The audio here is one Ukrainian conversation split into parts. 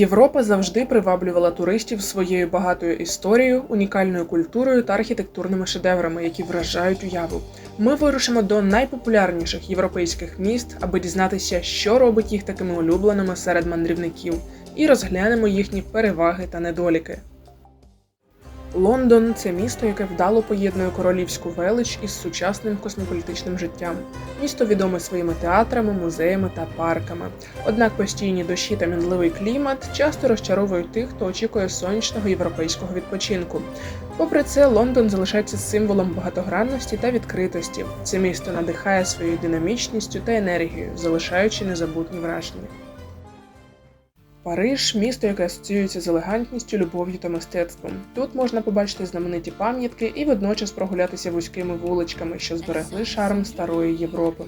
Європа завжди приваблювала туристів своєю багатою історією, унікальною культурою та архітектурними шедеврами, які вражають уяву. Ми вирушимо до найпопулярніших європейських міст, аби дізнатися, що робить їх такими улюбленими серед мандрівників, і розглянемо їхні переваги та недоліки. Лондон це місто, яке вдало поєднує королівську велич із сучасним космополітичним життям. Місто відоме своїми театрами, музеями та парками. Однак постійні дощі та мінливий клімат часто розчаровують тих, хто очікує сонячного європейського відпочинку. Попри це, Лондон залишається символом багатогранності та відкритості. Це місто надихає своєю динамічністю та енергією, залишаючи незабутні враження. Париж місто, яке асоціюється з елегантністю, любов'ю та мистецтвом. Тут можна побачити знамениті пам'ятки і водночас прогулятися вузькими вуличками, що зберегли шарм старої Європи.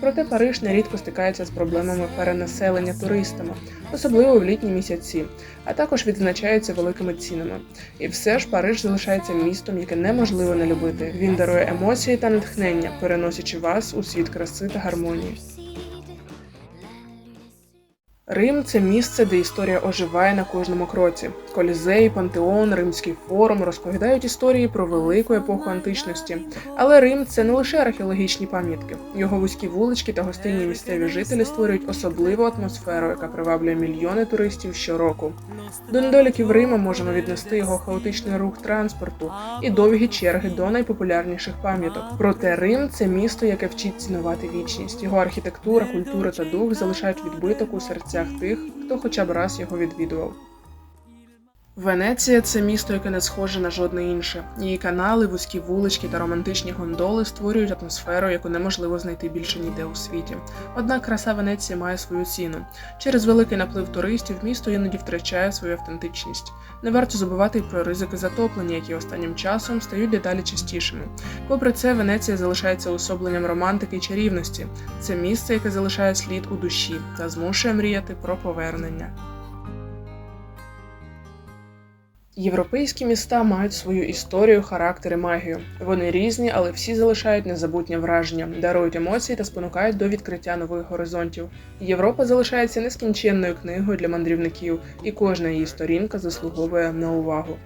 Проте Париж нерідко стикається з проблемами перенаселення туристами, особливо в літні місяці, а також відзначається великими цінами. І все ж Париж залишається містом, яке неможливо не любити. Він дарує емоції та натхнення, переносячи вас у світ краси та гармонії. Рим це місце, де історія оживає на кожному кроці. Колізей, пантеон, Римський форум розповідають історії про велику епоху античності. Але Рим це не лише археологічні пам'ятки. Його вузькі вулички та гостинні місцеві жителі створюють особливу атмосферу, яка приваблює мільйони туристів щороку. До недоліків Рима можемо віднести його хаотичний рух транспорту і довгі черги до найпопулярніших пам'яток. Проте Рим це місто, яке вчить цінувати вічність. Його архітектура, культура та дух залишають відбиток у серцях тих, хто хоча б раз його відвідував. Венеція це місто, яке не схоже на жодне інше. Її канали, вузькі вулички та романтичні гондоли створюють атмосферу, яку неможливо знайти більше ніде у світі. Однак краса Венеції має свою ціну. Через великий наплив туристів місто іноді втрачає свою автентичність. Не варто забувати й про ризики затоплення, які останнім часом стають дедалі частішими. Попри це, Венеція залишається особленням романтики й чарівності. Це місце, яке залишає слід у душі та змушує мріяти про повернення. Європейські міста мають свою історію, характер і магію. Вони різні, але всі залишають незабутнє враження, дарують емоції та спонукають до відкриття нових горизонтів. Європа залишається нескінченною книгою для мандрівників, і кожна її сторінка заслуговує на увагу.